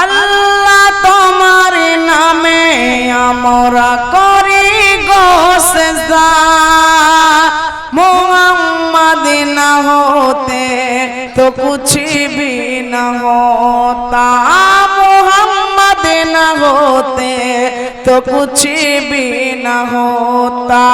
আল্লাহ তোমার নামে আমরা করি গোসা মোহাম্মদ না হতে তো কুছিবি না হতা। মোহাম্মদ না হতে তো কুছিবি না হতা।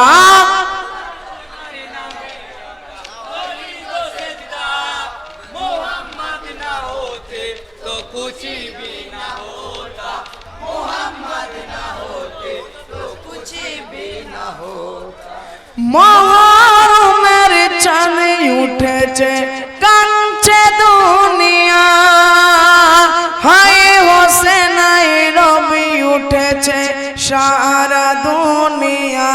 भी ना होता মহরমের চাঁদ উঠেছে কাঞ্চে দুনিয়া হায় হোসেনাই রবি উঠেছে সারা দুনিয়া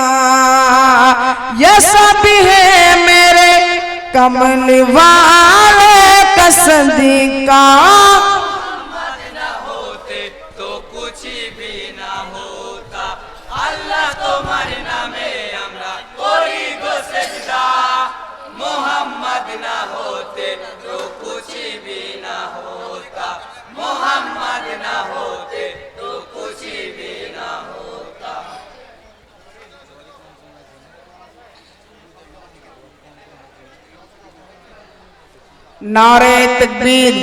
ये सब है मेरे कमल वाले कसदी का جو کچھ بھی نہ ہوتا محمد نہ ہوتے تو کچھ بھی نہ ہوتا نعرے تکبیر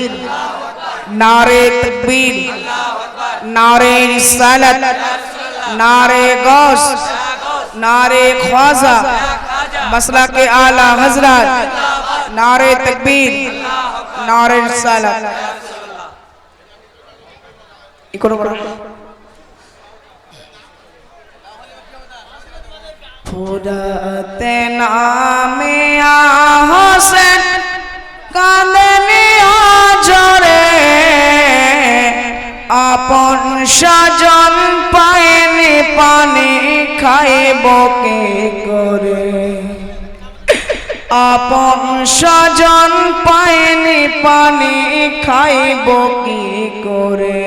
نعرے تکبیر نعرے رسالت نعرے غوث نعرے خواجہ مسئلہ کے اعلیٰ حضرات নারে তকবীর, নারে সালাত ইকোনো বড় ফুরতে নামে হোসেন কাঁদেনি অজরে আপন সজন পায়নি পানি, খাইব কে আপন স্বজন পায়নি পানি খাইব কি করে?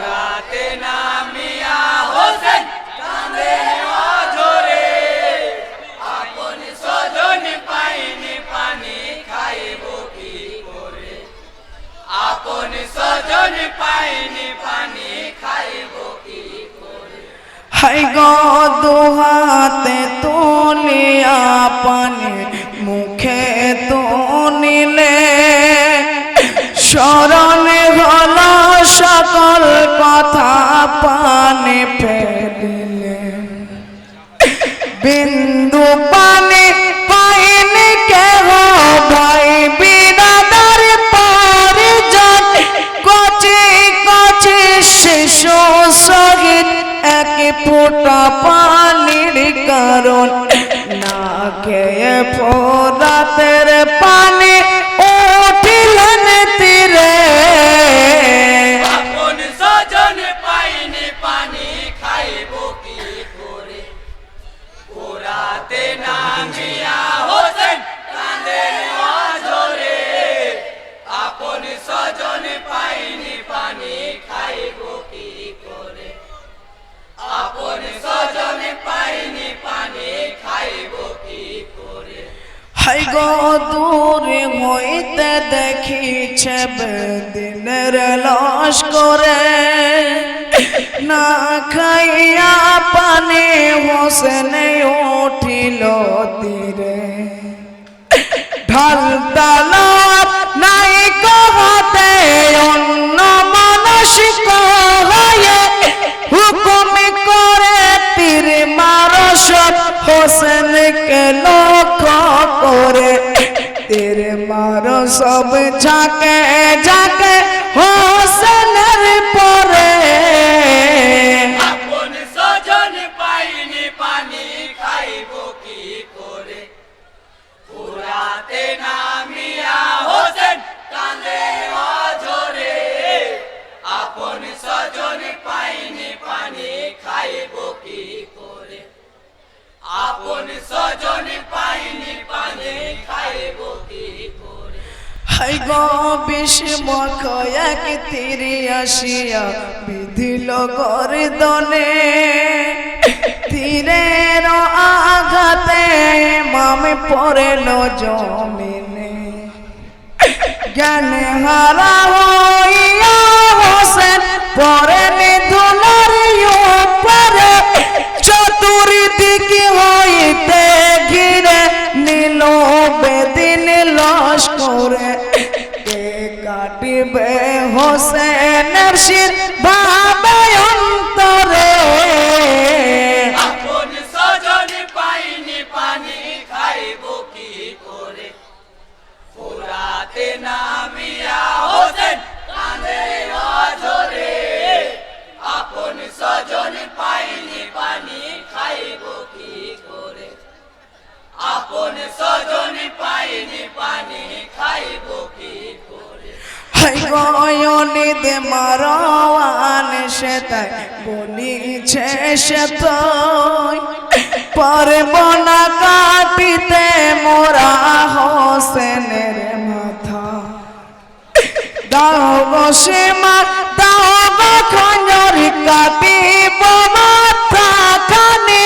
রাতে নামিয়া হোসেন সকল কথা পানে ফেলিলে। বিন্দু পানি পাইনি কেহ ভাই বিরাদার পরিজন, কচি কচি শিশু সহিত এক ফোঁটা পানির কারণ। না খেয়ে ফোরাতের দূরে হইতে দেখিছে দিনের লস করে। না খাইয়া পানে হোসেনে উঠিল তীরে। ঢাল তালাব নাই কহতে, অন্য মানসিক হয়ে হুকুম করে। তীর মারস হোসেনকে লক্ষ্য মার সব ঝাঁকে ঝাঁকে হাই গো বিষ মকয়াক তিরি আসিয়া বিধিল করে দনে তীরের আঘাতে মামে পড়েল জমিনে। জ্ঞান হারা হইয়া হোসেন পরে নিধুলার উপরে। চতুর্দিকে হইতে ঘিরে নীল বেদিন লস্করে। হোসেনের শির ভাবে সে তাই পারব না কাটিতে মোরা হোসেনের মাথা। দাও গো সীমা, দাও খঞ্জর কাটিব মাথা খানি।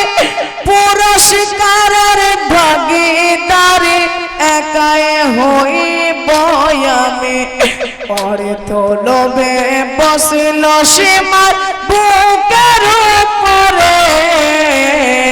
পুরস্কারের ভাগিদারি একাই হইব আমি। পরে তো লোভে বসিল সীমার বুকের উপরে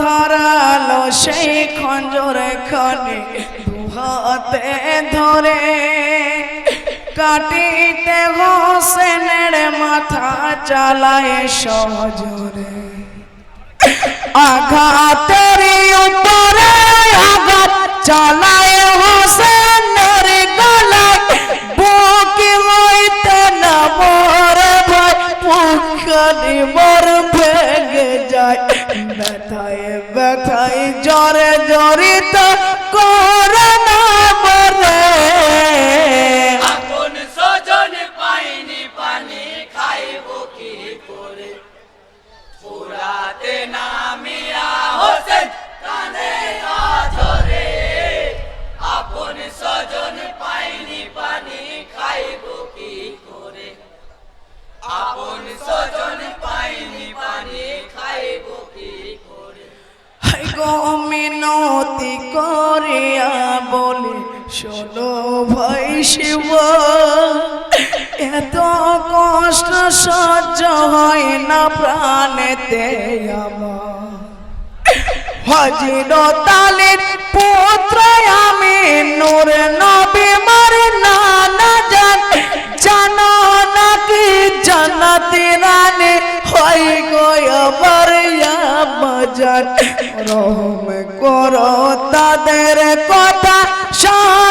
ধরালো সেই খঞ্জরে খনে দুহাতে ধরে। কাটিতে হোসেনের মাথা চালায় সজরে আঘাতের উপরে আঘাত চালায় হোসেনের মিনতি করিয়া বলে, শোনো ভাই শিব, এত কষ্ট সহ্য হয় না প্রাণেতে আমার। হাজির তালের পুত্র আমি, নূর নবী মার না জান জানাতে রানে হয় গয়াবার মজার রহম করো তাদের কথা স্মরণ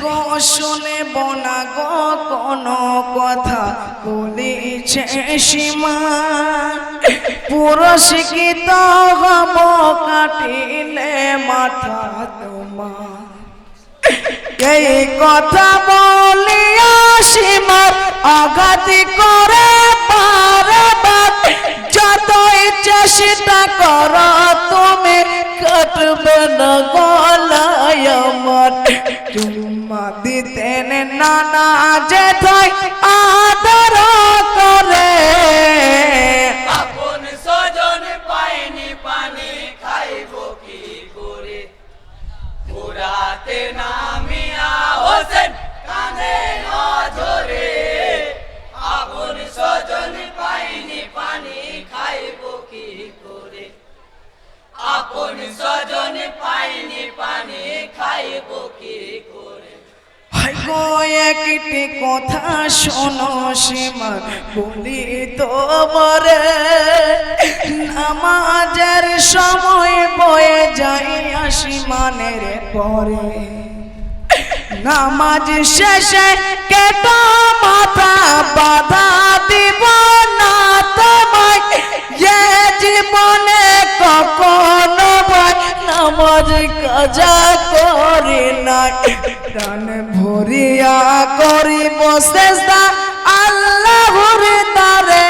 গো শুনে বনা গো, কোনো কথা বলিছে সীমা। পুরস্কৃত হব কাটিলে মাথা তোমার? এই কথা বলিয়া সীমার আঘাতি করে বারবার। যতই চেষ্টা কর, তুমি কাটবে না গলায় আমার। চুম্মা দিতেন নানা যেথায় আদর করে। গো একটি কথা শোনো সীমা, বলি তো মরে নামাজের সময় বয়ে যাই আসিমানের পরে। নামাজ শেষে কেটা মাথা বাধা দিব কাজা করি না প্রাণ ভরিয়া করি বসে আল্লাহ তারে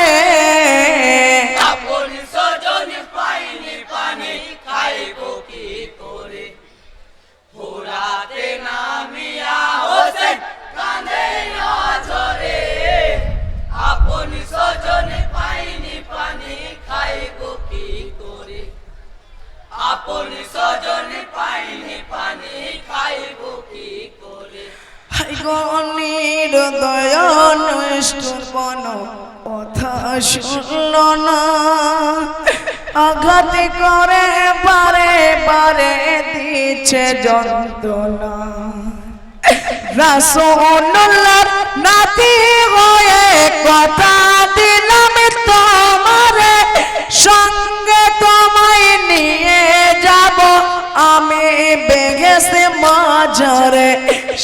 গণির দয়ান বন, কথা শুনল না। আঘাত করে বারে বারে দিচ্ছে যন্ত্রণা। নাতি হয়ে কথা দিলাম তোমারে, সঙ্গে তোমায় নিয়ে যাব। বেগেছে মাঝারে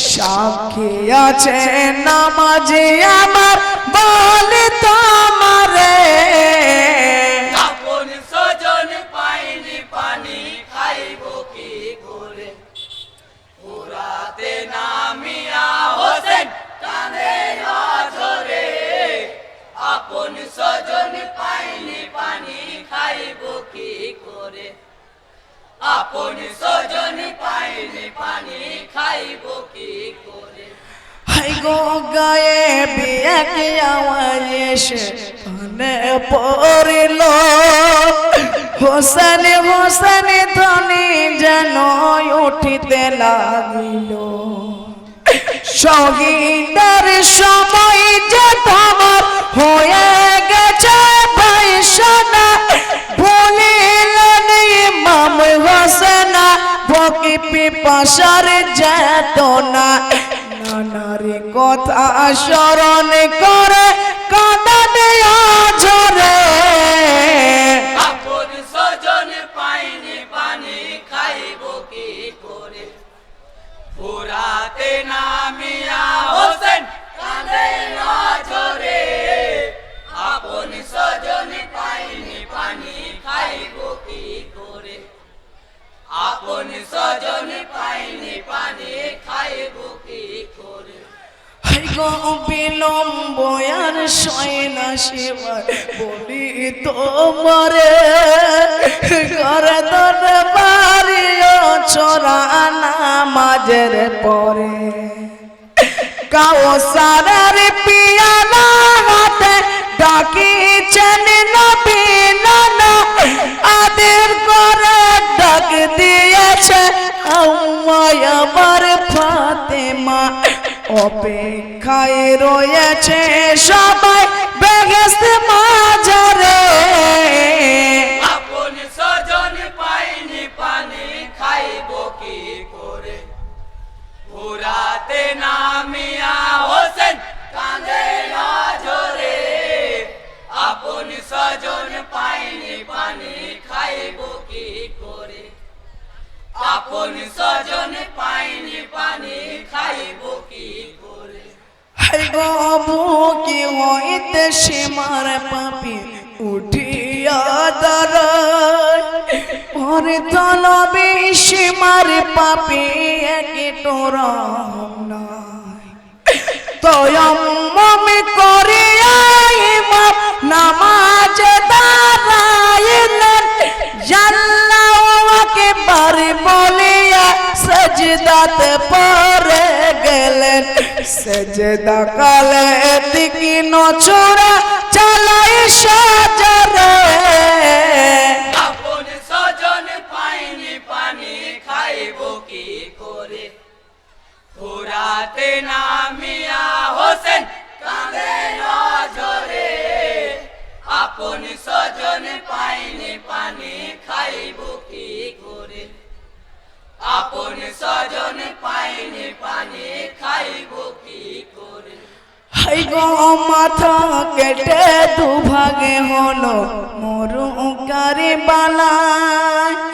সাক্ষী আছে নামাজে আমার বলি তোমারে। পড়িল, হোসেন হোসেন ধ্বনি যেন উঠিতে লাগিল। শহীদের সময় যে তোমার হয়ে গেছে, ভাই সোনা ইমাম না ভকি পিপাসার যেত না নানারে কথা স্মরণ করে কাঁদন ঝরে তোমারে ঘরে তোর বাড়িও চোরা নামাজের পরে। কাউসারের পিয়ালা হাতে ডাকিছেন নবী আদের করে ডাক দিয়েছে আমায় আমার ফাতেমা। অপেক্ষায় রয়েছে সবাই বেগেস্ত মাঝারে পুরাতে নামিয়া হোসেন কাঁদে নজরে আপন স্বজন পাইনি পানি, খাইব কি করে? আপন স্বজন পাইনি পানি, খাইব কি করে? বাবু, কি হইতে সীমার পাপি উঠিয়া দাঁড়ায়? ওরে তলবে সীমার পাপি একে তোরা নাই তয়ম্মম করিয়া ইমাম নামাজ দাঁড়াইলেন জাল্লাওয়াকে বাড়ি বলিয়া সজদাতে পরে গেলেন। সজদা কালে দিকি নচরা চালাই সাজরে। ফুরাতে নামিয়া হোসেন কাঁদে নজরে। আপন স্বজন পাইনি পানি, খাইব কি করে? আপন কি করে? হাই গো মাথা কেটে দুভাগে হলো মরু কারি বালায়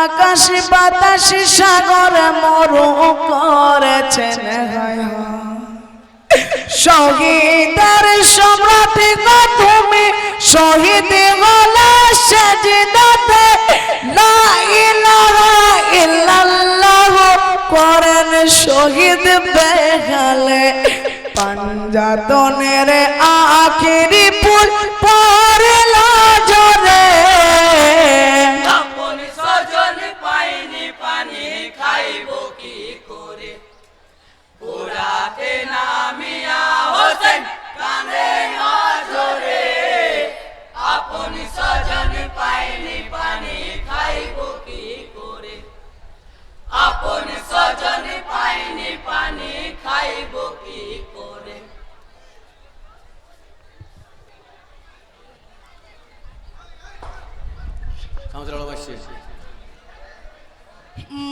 আকাশ বাতাস সাগর মরু করেছেন শহীদের সম্রাট গো তুমি? শহীদ সেজদাতে লা ইলাহা পরেন শহীদ বেহালে। পাঞ্জাতনের আখিরি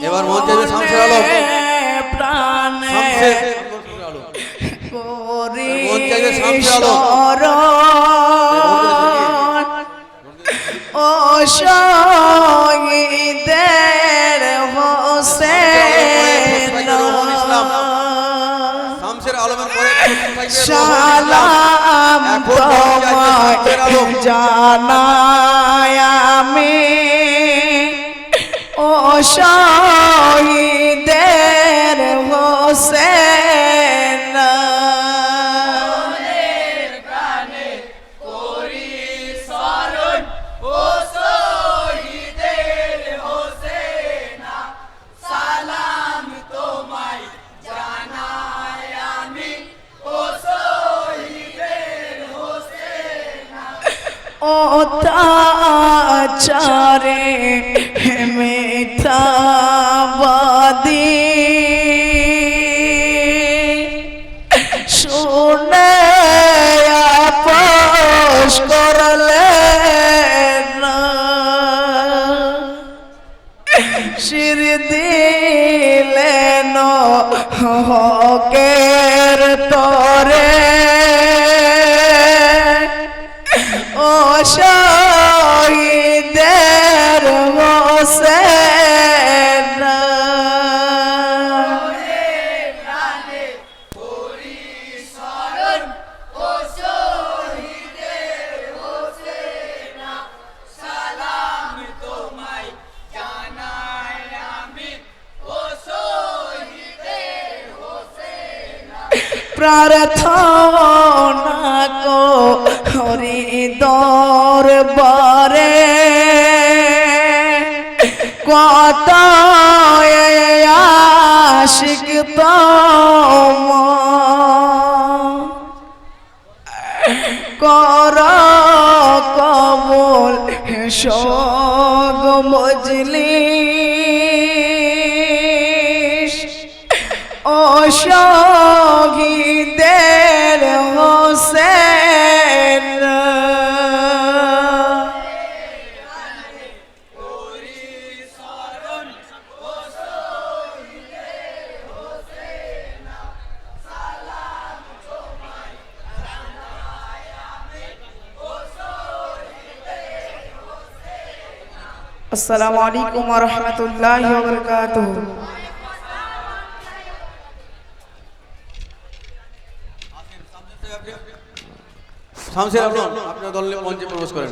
এবার মন শামসুর আলম প্রাণে শামসের আলম মন চাইবে শামসুর আলম। ও শহীদের হোসেন। শামসের আলমের পরে সালাম। তোমায় জানাই আমি। ও প্রার্থনা করি দরবারে। কত আশিক কর কবল সগ মজলিস। ও আসসালামু আলাইকুম ওয়া রাহমাতুল্লাহি ওয়া বারাকাতুহু। শামসের আলম আপনার দলের মঞ্চে প্রবেশ করেন।